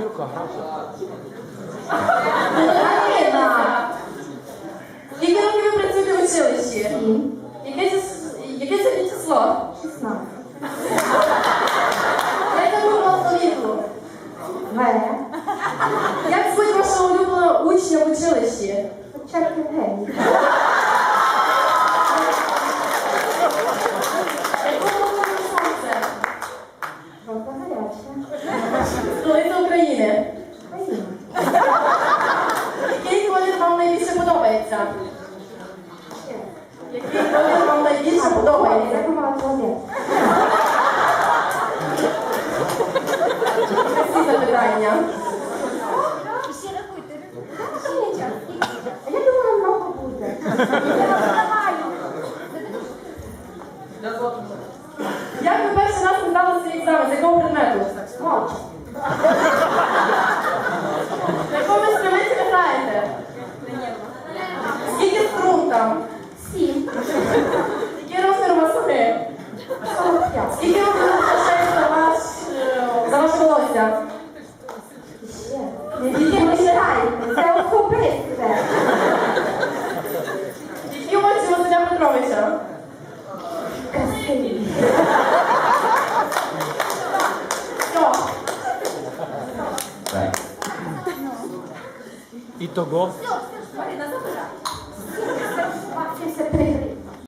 Юрка, грайся. Аліна! Скільки років ви працюєте в училищі? Яке це, яке це число? 16. Яке ви алфавіту? В. Як звуть вашого улюбленого учня в училищі? Початок Євгеній. Якого кольору сонце? Жовта гаряча. Столиця України. Україна. Який колір вам найбільше Ще. Який колір вам найбільше подобається? Я думала, молодець. Всі запитання. А я думала, много буде. Як ви перший раз здали свій екзамен? З якого предмету? Мовча. струн там? Сім. Який розмір у вас ноги? 45. Скільки вам грошей за ваш е, за ваше волосся? Ще. Не тільки ви граєте, це особисте. Які очі у Василя Петровича? Красиві. Все. І того.